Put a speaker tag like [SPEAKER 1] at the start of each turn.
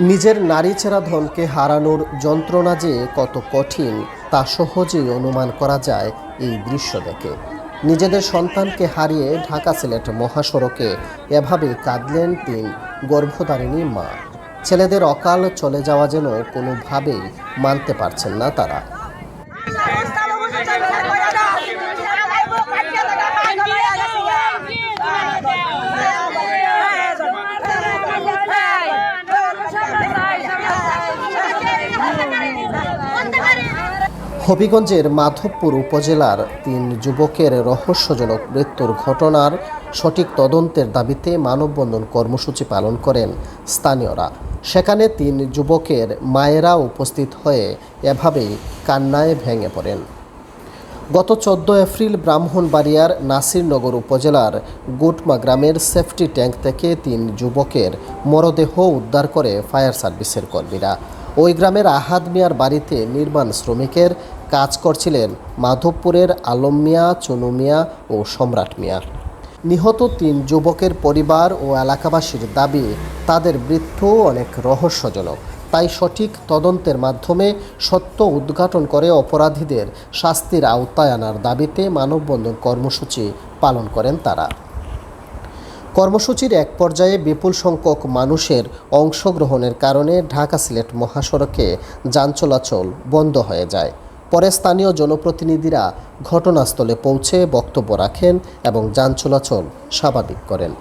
[SPEAKER 1] নিজের নারী চেরা ধনকে হারানোর যন্ত্রণা যে কত কঠিন, তা সহজেই অনুমান করা যায় এই দৃশ্য দেখে। নিজেদের সন্তানকে হারিয়ে ঢাকা সিলেট মহাসড়কে এভাবেই কাঁদলেন তিন গর্ভধারিণী মা। ছেলেদের অকাল চলে যাওয়া যেন কোনোভাবেই মানতে পারছেন না তারা। হবিগঞ্জের মাধবপুর উপজেলার তিন যুবকের রহস্যজনক মৃত্যুর ঘটনার সঠিক তদন্তের দাবিতে মানববন্ধন কর্মসূচি পালন করেন স্থানীয়রা। সেখানে তিন যুবকের মায়েরা উপস্থিত হয়ে এভাবেই কান্নায় ভেঙে পড়েন। গত চোদ্দ এপ্রিল ব্রাহ্মণবাড়িয়ার নাসিরনগর উপজেলার গুটমা গ্রামের সেফটি ট্যাঙ্ক থেকে তিন যুবকের মরদেহ উদ্ধার করে ফায়ার সার্ভিসের কর্মীরা। ওই গ্রামের আহাদ মিয়ার বাড়িতে নির্মাণ শ্রমিকের কাজ করছিলেন মাধবপুরের আলম মিয়া, চুনু মিয়া ও সম্রাট মিয়া। নিহত তিন যুবকের পরিবার ও এলাকাবাসীর দাবি, তাদের মৃত্যু অনেক রহস্যজনক। তাই সঠিক তদন্তের মাধ্যমে সত্য উদ্ঘাটন করে অপরাধীদের শাস্তির আওতায় আনার দাবিতে মানববন্ধন কর্মসূচি পালন করেন তারা। কর্মসূচির এক পর্যায়ে বিপুল সংখ্যক মানুষের অংশগ্রহণের কারণে ঢাকা সিলেট মহাসড়কে যান চলাচল বন্ধ হয়ে যায়। পরে স্থানীয় জনপ্রতিনিধিরা ঘটনাস্থলে পৌঁছে বক্তব্য রাখেন এবং যান চলাচল স্বাভাবিক করেন।